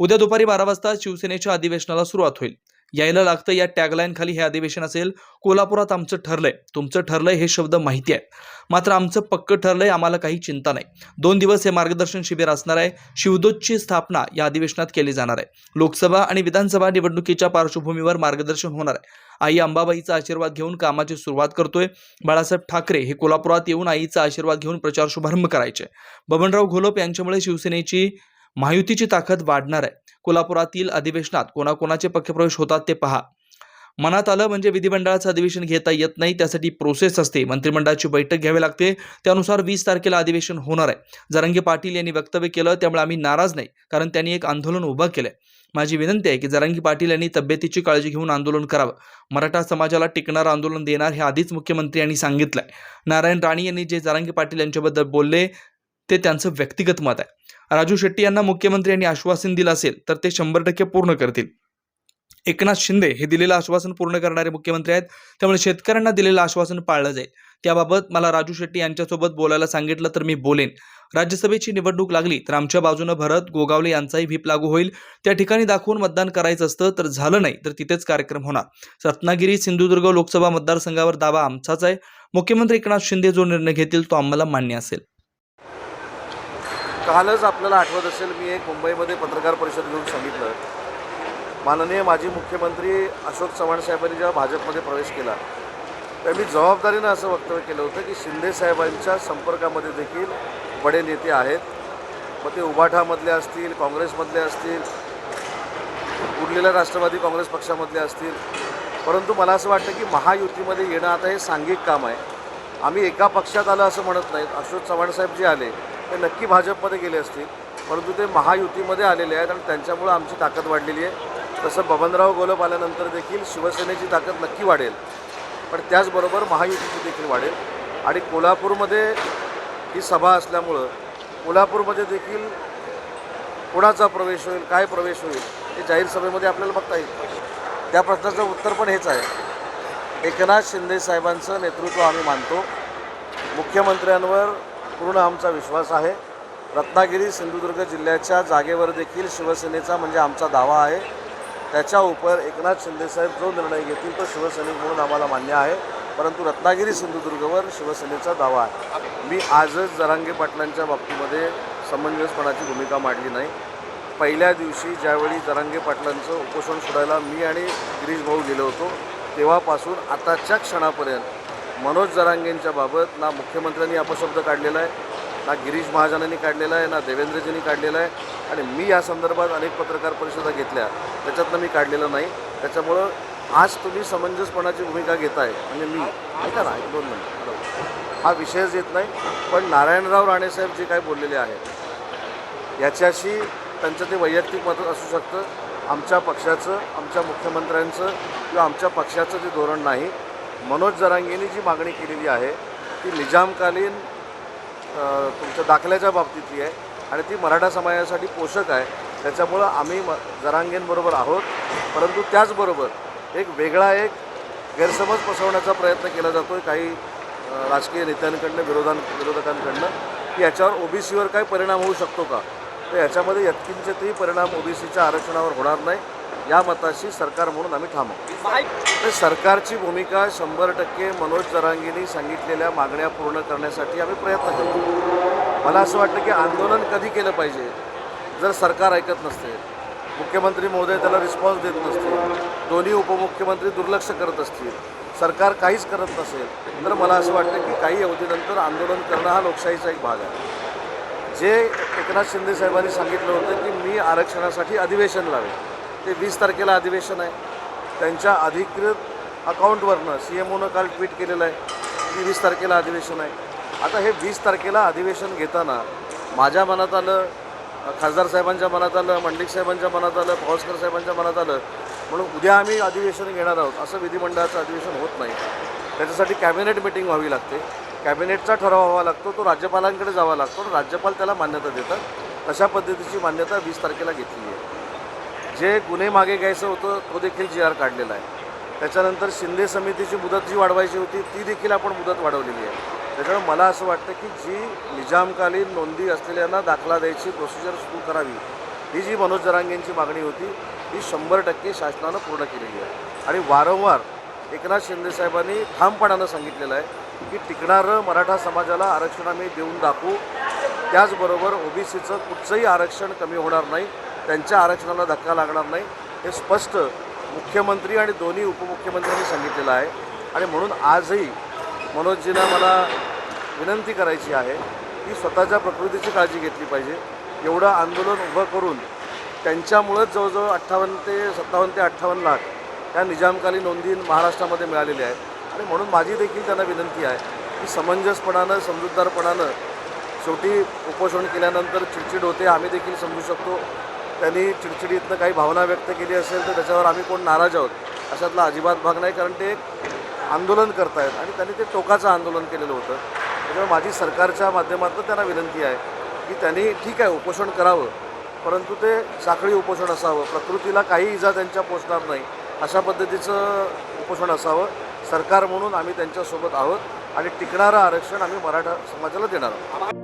उद्या दुपारी बारा वाजता शिवसेनेच्या अधिवेशनाला सुरुवात होईल. यायला लागतं या टॅगलाईन खाली हे अधिवेशन असेल कोल्हापुरात आमचं ठरलंय. तुमचं ठरलंय हे शब्द माहिती आहे. मात्र आमचं पक्क ठरलंय आम्हाला काही चिंता नाही. दोन दिवस हे मार्गदर्शन शिबिर असणार आहे. शिवदूतची स्थापना या अधिवेशनात केली जाणार आहे. लोकसभा आणि विधानसभा निवडणुकीच्या पार्श्वभूमीवर मार्गदर्शन होणार आहे. आई अंबाबाईचा आशीर्वाद घेऊन कामाची सुरुवात करतोय. बाळासाहेब ठाकरे हे कोल्हापुरात येऊन आईचा आशीर्वाद घेऊन प्रचार शुभारंभ करायचे. बबनराव घोलप यांच्यामुळे शिवसेनेची महायुतीची ताकद वाढणार आहे. कोल्हापुरातील अधिवेशनात कोणाकोणाचे पक्षप्रवेश होतात ते पहा. मनात आलं म्हणजे विधिमंडळाचं अधिवेशन घेता येत नाही त्यासाठी प्रोसेस असते. मंत्रिमंडळाची बैठक घ्यावी लागते. त्यानुसार वीस तारखेला अधिवेशन होणार आहे. जरांगे पाटील यांनी वक्तव्य केलं त्यामुळे आम्ही नाराज नाही कारण त्यांनी एक आंदोलन उभं केलं माझी विनंती आहे की जरांगी पाटील यांनी तब्येतीची काळजी घेऊन आंदोलन करावं. मराठा समाजाला टिकणारं आंदोलन देणार हे आधीच मुख्यमंत्री यांनी सांगितलंय. नारायण राणे यांनी जे जरांगी पाटील यांच्याबद्दल बोलले ते त्यांचं व्यक्तिगत मत आहे. राजू शेट्टी यांना मुख्यमंत्री यांनी आश्वासन दिलं असेल तर ते शंभर टक्के पूर्ण करतील. एकनाथ शिंदे हे दिलेलं आश्वासन पूर्ण करणारे मुख्यमंत्री आहेत त्यामुळे शेतकऱ्यांना दिलेलं आश्वासन पाळलं जाईल. त्याबाबत मला राजू शेट्टी यांच्यासोबत बोलायला सांगितलं तर मी बोलेन. राज्यसभेची निवडणूक लागली तर आमच्या बाजूनं भरत गोगावले यांचाही व्हीप लागू होईल. त्या ठिकाणी दाखवून मतदान करायचं असतं तर झालं नाही तर तिथेच कार्यक्रम होणार. रत्नागिरी सिंधुदुर्ग लोकसभा मतदारसंघावर दावा आमचाच आहे. मुख्यमंत्री एकनाथ शिंदे जो निर्णय घेतील तो आम्हाला मान्य असेल. कालच आपल्याला आठवत असेल मी एक मुंबईमध्ये पत्रकार परिषद घेऊन सांगितलं. माननीय माजी मुख्यमंत्री अशोक चव्हाण साहेबांनी जेव्हा भाजपमध्ये प्रवेश केला तर मी जबाबदारीनं असं वक्तव्य केलं होतं की शिंदे साहेबांच्या संपर्कामध्ये देखील बडे नेते आहेत. मग ते उबाठामधले असतील काँग्रेसमधले असतील उरलेल्या राष्ट्रवादी काँग्रेस पक्षामधले असतील. परंतु मला असं वाटतं की महायुतीमध्ये येणं आता हे सांघिक काम आहे. आम्ही एका पक्षात आलं असं म्हणत नाहीत. अशोक चव्हाण साहेब जे आले ते नक्की भाजपमध्ये गेले असतील. परंतु ते महायुतीमध्ये आलेले आहेत आणि त्यांच्यामुळं आमची ताकद वाढलेली आहे. तसं बबनराव गोलप आल्यानंतर देखील शिवसेनेची ताकद नक्की वाढेल. पण त्याचबरोबर महायुतीची देखील वाढेल. आणि कोल्हापूरमध्ये ही सभा असल्यामुळं कोल्हापूरमध्ये देखील कुणाचा प्रवेश होईल काय प्रवेश होईल हे जाहीर सभेमध्ये आपल्याला बघता येईल. त्या प्रश्नाचं उत्तर पण हेच आहे. एकनाथ शिंदे साहेबांचं नेतृत्व आम्ही मानतो. मुख्यमंत्र्यांवर पूर्ण आमचा विश्वास आहे. रत्नागिरी सिंधुदुर्ग जिल्ह्याच्या जागेवर देखील शिवसेनेचा म्हणजे आमचा दावा आहे. त्याच्या उपर एकनाथ शिंदेसाहेब जो निर्णय घेतील तो शिवसैनिक म्हणून आम्हाला मान्य आहे. परंतु रत्नागिरी सिंधुदुर्गवर शिवसेनेचा दावा आहे. मी आजच जरांगे पाटलांच्या बाबतीमध्ये समंजसपणाची भूमिका मांडली नाही. पहिल्या दिवशी ज्यावेळी जरांगे पाटलांचं उपोषण सोडायला मी आणि गिरीश भाऊ गेलो होतो तेव्हापासून आताच्या क्षणापर्यंत मनोज जरांगेंच्या बाबत ना मुख्यमंत्र्यांनी अपशब्द काढलेला आहे ना गिरीश महाजनांनी काढलेला आहे ना देवेंद्रजींनी काढलेला आहे. आणि मी या संदर्भात अनेक पत्रकार परिषदा घेतल्या त्याच्यातनं मी काढलेलं नाही. त्याच्यामुळं आज तुम्ही समंजसपणाची भूमिका घेताय म्हणजे मी. ऐका ना दोन मिनिट. हा विषयच येत नाही पण नारायणराव राणेसाहेब जे काय बोललेले आहेत याच्याशी त्यांचं ते वैयक्तिक मत असू शकतं. आमच्या पक्षाचं आमच्या मुख्यमंत्र्यांचं किंवा आमच्या पक्षाचं जे धोरण नाही. मनोज जरांगेंनी जी मागणी केलेली आहे. ती निजामकालीन तुमच्या दाखल्याच्या बाबतीतली आहे आणि ती मराठा समाजासाठी पोषक आहे. त्याच्यामुळं आम्ही म जरांगेंबरोबर आहोत. परंतु त्याचबरोबर एक वेगळा एक गैरसमज पसरवण्याचा प्रयत्न केला जातो आहे काही राजकीय नेत्यांकडनं विरोधां विरोधकांकडनं. की याच्यावर ओबीसीवर काय परिणाम होऊ शकतो का? तर याच्यामध्ये यत्किंचितही परिणाम ओबीसीच्या आरक्षणावर होणार नाही. या मताशी सरकार म्हणून आम्ही आहोत. तर सरकारची भूमिका शंभर टक्के मनोज जरांगींनी सांगितलेल्या मागण्या पूर्ण करण्यासाठी आम्ही प्रयत्न करतो. मला असं वाटतं की आंदोलन कधी केलं पाहिजे जर सरकार ऐकत नसते मुख्यमंत्री महोदय त्याला रिस्पॉन्स देत नसतील दोन्ही उपमुख्यमंत्री दुर्लक्ष करत असतील सरकार काहीच करत नसेल तर मला असं वाटतं की काही अवधीनंतर आंदोलन करणं हा लोकशाहीचा एक भाग आहे. जे एकनाथ शिंदे साहेबांनी सांगितलं होतं की मी आरक्षणासाठी अधिवेशन लावेन. ते वीस तारखेला अधिवेशन आहे. त्यांच्या अधिकृत अकाउंटवरनं सी एम ओनं काल ट्विट केलेलं आहे की वीस तारखेला अधिवेशन आहे. आता हे वीस तारखेला अधिवेशन घेताना माझ्या मनात आलं खासदार साहेबांच्या मनात आलं मंडिक साहेबांच्या मनात आलं पावसकर साहेबांच्या मनात आलं म्हणून उद्या आम्ही अधिवेशन घेणार आहोत असं विधिमंडळाचं अधिवेशन होत नाही. त्याच्यासाठी कॅबिनेट मिटिंग व्हावी लागते. कॅबिनेटचा ठराव व्हावा लागतो तो राज्यपालांकडे जावा लागतो राज्यपाल त्याला मान्यता देतात. तशा पद्धतीची मान्यता वीस तारखेला घेतली आहे. जे गुन्हे मागे घ्यायचं होतं तो देखील जी आर काढलेला आहे. त्याच्यानंतर शिंदे समितीची मुदत जी वाढवायची होती ती देखील आपण मुदत वाढवलेली आहे. त्याच्यामुळे मला असं वाटतं की जी निजामकालीन नोंदी असलेल्यांना दाखला द्यायची प्रोसिजर सुरू करावी ही जी मनोज जरांगेंची मागणी होती ही शंभर टक्के शासनानं पूर्ण केलेली आहे. आणि वारंवार एकनाथ शिंदेसाहेबांनी ठामपणानं सांगितलेलं आहे की टिकणारं मराठा समाजाला आरक्षण आम्ही देऊन दाखवू. त्याचबरोबर ओबीसीचं कुठचंही आरक्षण कमी होणार नाही. त्यांच्या आरक्षणाला धक्का लागणार नाही हे स्पष्ट मुख्यमंत्री आणि दोन्ही उपमुख्यमंत्र्यांनी सांगितलेलं आहे. आणि म्हणून आजही मनोजजींना मला विनंती करायची आहे की स्वतःच्या प्रकृतीची काळजी घेतली पाहिजे. एवढं आंदोलन उभं करून त्यांच्यामुळंच जवळजवळ अठ्ठावन्न ते सत्तावन्न ते अठ्ठावन्न लाख या निजामकालीन नोंदी महाराष्ट्रामध्ये मिळालेल्या आहेत. आणि म्हणून माझी देखील त्यांना विनंती आहे की समंजसपणानं समजूतदारपणानं शेवटी उपोषण केल्यानंतर चिडचिड होते आम्ही देखील समजू शकतो. त्यांनी चिडचिडीतनं काही भावना व्यक्त केली असेल तर त्याच्यावर आम्ही कोण नाराज आहोत? अशातला अजिबात भाग नाही कारण ते एक आंदोलन करतायत आणि त्यांनी ते टोकाचं आंदोलन केलेलं होतं. त्याच्यामुळे माझी सरकारच्या माध्यमातून त्यांना विनंती आहे की त्यांनी ठीक आहे उपोषण करावं परंतु ते साखळी उपोषण असावं प्रकृतीला काही इजा त्यांच्या पोचणार नाही अशा पद्धतीचं उपोषण असावं. सरकार म्हणून आम्ही त्यांच्यासोबत आहोत आणि टिकणारं आरक्षण आम्ही मराठा समाजाला देणार आहोत.